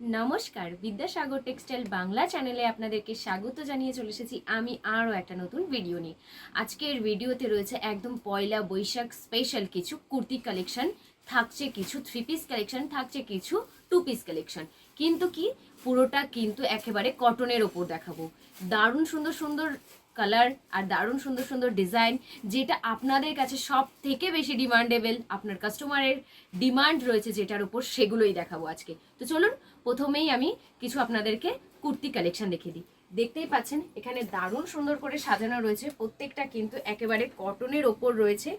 নমস্কার, বিদ্যাসাগর টেক্সটাইল বাংলা চ্যানেলে আপনাদেরকে স্বাগত জানিয়ে চলে এসেছি আমি আরও একটা নতুন ভিডিও নিয়ে। আজকের ভিডিওতে রয়েছে একদম পয়লা বৈশাখ স্পেশাল কিছু কুর্তি কালেকশন থাকছে কিছু থ্রি পিস কালেকশন থাকছে কিছু টু পিস কালেকশন কিন্তু কি, পুরোটা কিন্তু একেবারে কটনের ওপর দেখাবো। দারুণ সুন্দর সুন্দর কালার আর দারুণ সুন্দর সুন্দর ডিজাইন যেটা আপনাদের কাছে সব থেকে বেশি ডিমান্ডেবল আপনার কাস্টমারের ডিমান্ড রয়েছে যেটার উপর সেগুলোই দেখাবো আজকে। তো চলুন, প্রথমেই আমি কিছু আপনাদেরকে কুর্তি কালেকশন দেখে দিই। দেখতেই পাচ্ছেন, এখানে দারুণ সুন্দর করে সাজানো রয়েছে। প্রত্যেকটা কিন্তু একেবারে কটনের ওপর রয়েছে।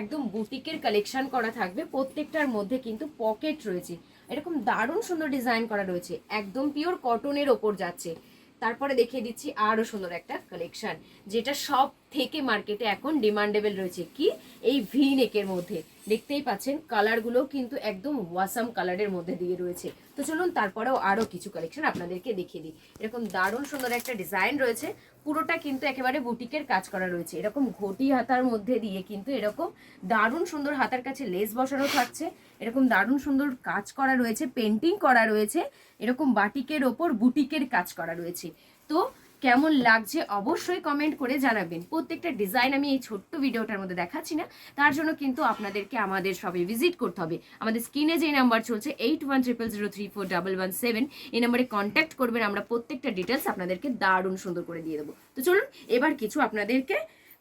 একদম বুটিকের কালেকশন করা থাকবে। প্রত্যেকটার মধ্যে কিন্তু পকেট রয়েছে। এরকম দারুণ সুন্দর ডিজাইন করা রয়েছে। একদম পিওর কটনের ওপর যাচ্ছে। তারপরে দেখিয়ে দিচ্ছি আরও সুন্দর একটা কালেকশন যেটা সব থেকে মার্কেটে এখন ডিমান্ডেবল রয়েছে। কি? এই ভি নেকের মধ্যে। দেখতেই পাচ্ছেন কালারগুলো কিন্তু একদম ওয়াসাম কালারের মধ্যে দিয়ে রয়েছে। তো চলুন তারপরেও আরও কিছু কালেকশন আপনাদেরকে দেখিয়ে দিই। এরকম দারুণ সুন্দর একটা ডিজাইন রয়েছে। পুরোটা কিন্তু একেবারে বুটিকের কাজ করা রয়েছে। এরকম ঘটি হাতার মধ্যে দিয়ে কিন্তু এরকম দারুণ সুন্দর হাতার কাছে লেস বসানো থাকছে। এরকম দারুণ সুন্দর কাজ করা রয়েছে পেন্টিং করা রয়েছে। এরকম বাটিকের ওপর বুটিকের কাজ করা রয়েছে। তো কেমন লাগছে অবশ্যই কমেন্ট করে জানাবেন। প্রত্যেকটা ডিজাইন আমি এই ছোট্ট ভিডিওটার মধ্যে দেখাচ্ছি না। তার জন্য কিন্তু আপনাদেরকে আমাদের সবে ভিজিট করতে হবে। আমাদের স্ক্রিনে যে নাম্বার চলছে eight one triple zero three four double one seven এই নাম্বারে কন্ট্যাক্ট করবেন, আমরা প্রত্যেকটা ডিটেলস আপনাদেরকে দারুণ সুন্দর করে দিয়ে দেবো। তো চলুন, এবার কিছু আপনাদেরকে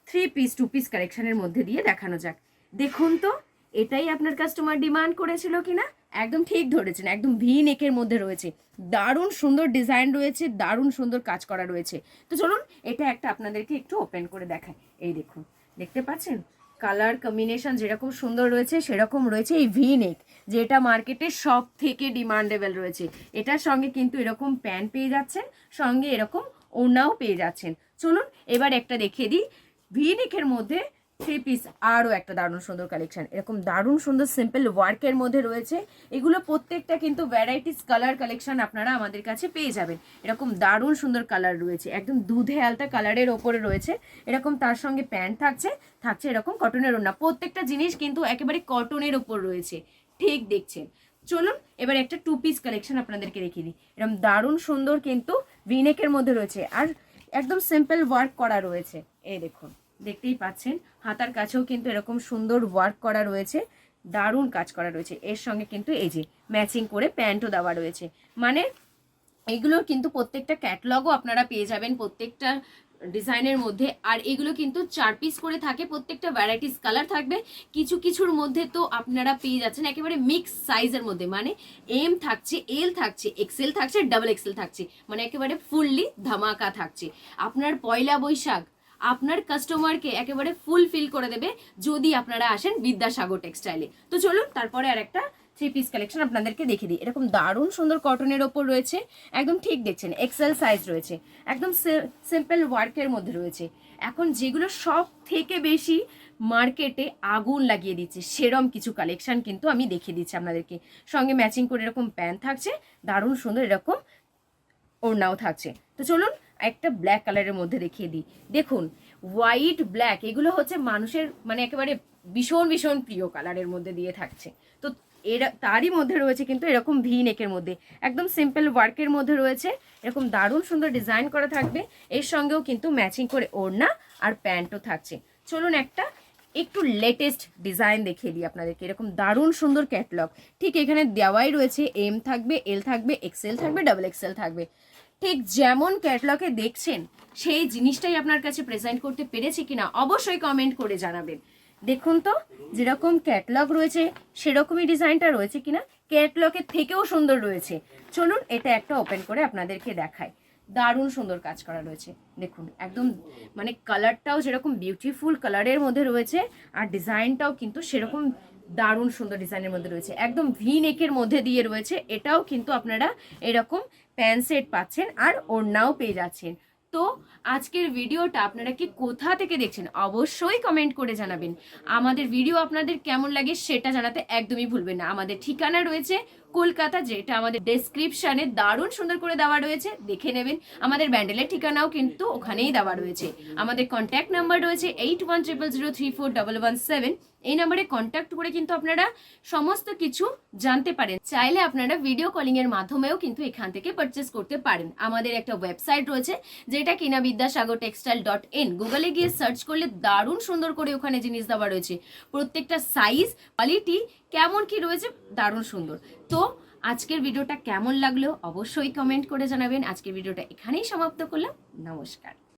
থ্রি পিস টু পিস কালেকশনের মধ্যে দিয়ে দেখানো যাক। দেখুন তো, এটাই আপনার কাস্টমার ডিমান্ড করেছিল কিনা? একদম ঠিক ধরেছেন, একদম ভি নেকের মধ্যে রয়েছে। দারুণ সুন্দর ডিজাইন রয়েছে, দারুণ সুন্দর কাজ করা রয়েছে। তো চলুন, এটা একটা আপনাদেরকে একটু ওপেন করে দেখায় এই দেখুন, দেখতে পাচ্ছেন? কালার কম্বিনেশন যেরকম সুন্দর রয়েছে, সেরকম রয়েছে এই ভি নেক যেটা মার্কেটে সব থেকে ডিমান্ডেবল রয়েছে। এটার সঙ্গে কিন্তু এরকম প্যান্ট পেয়ে যাচ্ছেন, সঙ্গে এরকম ওড়নাও পেয়ে যাচ্ছেন। চলুন, এবার একটা দেখিয়ে দিই। ভি নেকের মধ্যে থ্রি পিস আরও একটা দারুণ সুন্দর কালেকশন এরকম দারুণ সুন্দর সিম্পল ওয়ার্কের মধ্যে রয়েছে। এগুলো প্রত্যেকটা কিন্তু ভ্যারাইটিস কালার কালেকশন আপনারা আমাদের কাছে পেয়ে যাবেন। এরকম দারুণ সুন্দর কালার রয়েছে। একদম দুধে আলতা কালারের ওপরে রয়েছে। এরকম তার সঙ্গে প্যান্ট থাকছে। থাকছে এরকম কটনের ওড়না। প্রত্যেকটা জিনিস কিন্তু একেবারে কটনের ওপর রয়েছে। ঠিক দেখছেন। চলুন, এবার একটা টু পিস কালেকশন আপনাদেরকে রেখে দিই। এরকম দারুণ সুন্দর কিন্তু ভিনেকের মধ্যে রয়েছে। আর একদম সিম্পল ওয়ার্ক করা রয়েছে। এই দেখুন। দেখতেই পাচ্ছেন। হাতার কাছেও কিন্তু এরকম সুন্দর ওয়ার্ক করা রয়েছে, দারুণ কাজ করা রয়েছে। এর সঙ্গে কিন্তু এই যে ম্যাচিং করে প্যান্টও দেওয়া রয়েছে। মানে এগুলোর কিন্তু প্রত্যেকটা ক্যাটলগও আপনারা পেয়ে যাবেন প্রত্যেকটা ডিজাইনের মধ্যে। আর এগুলো কিন্তু চার পিস করে থাকে, প্রত্যেকটা ভ্যারাইটিস কালার থাকবে। কিছু কিছুর মধ্যে তো আপনারা পেয়ে যাচ্ছেন একেবারে মিক্স সাইজের মধ্যে। মানে এম থাকছে এল থাকছে এক্সেল থাকছে ডাবল এক্সেল থাকছে। মানে একেবারে ফুললি ধামাকা থাকছে। আপনার পয়লা বৈশাখ আপনার কাস্টমারকে একেবারে ফুল ফিল করে দেবে যদি আপনারা আসেন বিদ্যাসাগর টেক্সটাইলে তো চলুন, তারপরে আর একটা থ্রি পিস কালেকশন আপনাদেরকে দেখে দিই। এরকম দারুণ সুন্দর কটনের ওপর রয়েছে, একদম ঠিক দেখছেন এক্সেল সাইজ রয়েছে, একদম সিম্পল ওয়ার্কের মধ্যে রয়েছে। এখন যেগুলো সব থেকে বেশি মার্কেটে আগুন লাগিয়ে দিচ্ছে, সেরম কিছু কালেকশন কিন্তু আমি দেখিয়ে দিচ্ছি আপনাদেরকে। সঙ্গে ম্যাচিং করে এরকম প্যান্ট থাকছে, দারুণ সুন্দর এরকম ওড়নাও থাকছে। তো চলুন একটা ব্ল্যাক কালারের মধ্যে দেখিয়ে দিই। দেখুন হোয়াইট ব্ল্যাক এগুলো হচ্ছে মানুষের মানে একেবারে ভীষণ ভীষণ প্রিয় কালারের মধ্যে দিয়ে থাকছে। তো এরা, তারই মধ্যে রয়েছে কিন্তু এরকম ভি নেকের মধ্যে। একদম সিম্পল ওয়ার্কের মধ্যে রয়েছে। এরকম দারুণ সুন্দর ডিজাইন করা থাকবে। এর সঙ্গেও কিন্তু ম্যাচিং করে ওড়না আর প্যান্টও থাকছে। চলুন একটা একটু লেটেস্ট ডিজাইন দেখিয়ে দিই আপনাদেরকে। এরকম দারুণ সুন্দর ক্যাটলগ ঠিক এখানে দেওয়াই রয়েছে। এম থাকবে এল থাকবে এক্সেল থাকবে ডাবল এক্সেল থাকবে। ঠিক যেমন ক্যাটলগে দেখছেন, সেই জিনিসটাই আপনার কাছে প্রেজেন্ট করতে পেরেছি কিনা অবশ্যই কমেন্ট করে জানাবেন। দেখুন তো, যেরকম ক্যাটলগ রয়েছে, সেরকমই ডিজাইনটা রয়েছে কিনা ক্যাটলগের থেকেও সুন্দর রয়েছে। চলুন, এটা একটা ওপেন করে আপনাদেরকে দেখাই। দারুণ সুন্দর কাজ করা রয়েছে। দেখুন, একদম মানে কালারটাও যেরকম বিউটিফুল কালারের মধ্যে রয়েছে, আর ডিজাইনটাও কিন্তু সেরকম দারুণ সুন্দর ডিজাইনের মধ্যে রয়েছে। একদম ভি নেকের মধ্যে দিয়ে রয়েছে। এটাও কিন্তু আপনারা এরকম প্যান্ট সেট পাচ্ছেন আর ওড়নাও পেয়ে যাচ্ছেন। তো আজকের ভিডিওটা আপনারা কি কোথা থেকে দেখছেন? অবশ্যই কমেন্ট করে জানাবেন। আমাদের ভিডিও আপনাদের কেমন লাগে সেটা জানাতে একদমই ভুলবেন না। আমাদের ঠিকানা রয়েছে কলকাতা যেটা আমাদের ডেসক্রিপশানে দারুণ সুন্দর করে দেওয়া রয়েছে, দেখে নেবেন। আমাদের ব্যান্ডেলের ঠিকানাও কিন্তু ওখানেই দেওয়া রয়েছে। আমাদের কন্ট্যাক্ট নাম্বার রয়েছে eight one triple zero three four double one seven এই নাম্বারে কন্ট্যাক্ট করে কিন্তু আপনারা সমস্ত কিছু জানতে পারেন। চাইলে আপনারা ভিডিও কলিং এর মাধ্যমেও কিন্তু এখান থেকে পারচেস করতে পারেন। আমাদের একটা ওয়েবসাইট রয়েছে, যেটা কিনা বিদ্যাসাগর টেক্সটাইল ডট ইন গুগলে গিয়ে সার্চ করলে দারুণ সুন্দর করে ওখানে জিনিস দেওয়া রয়েছে। প্রত্যেকটা সাইজ কোয়ালিটি কেমন কি রয়েছে, দারুণ সুন্দর। তো আজকের ভিডিওটা কেমন লাগল অবশ্যই কমেন্ট করে জানাবেন। আজকের ভিডিওটা এখানেই সমাপ্ত করলাম। নমস্কার।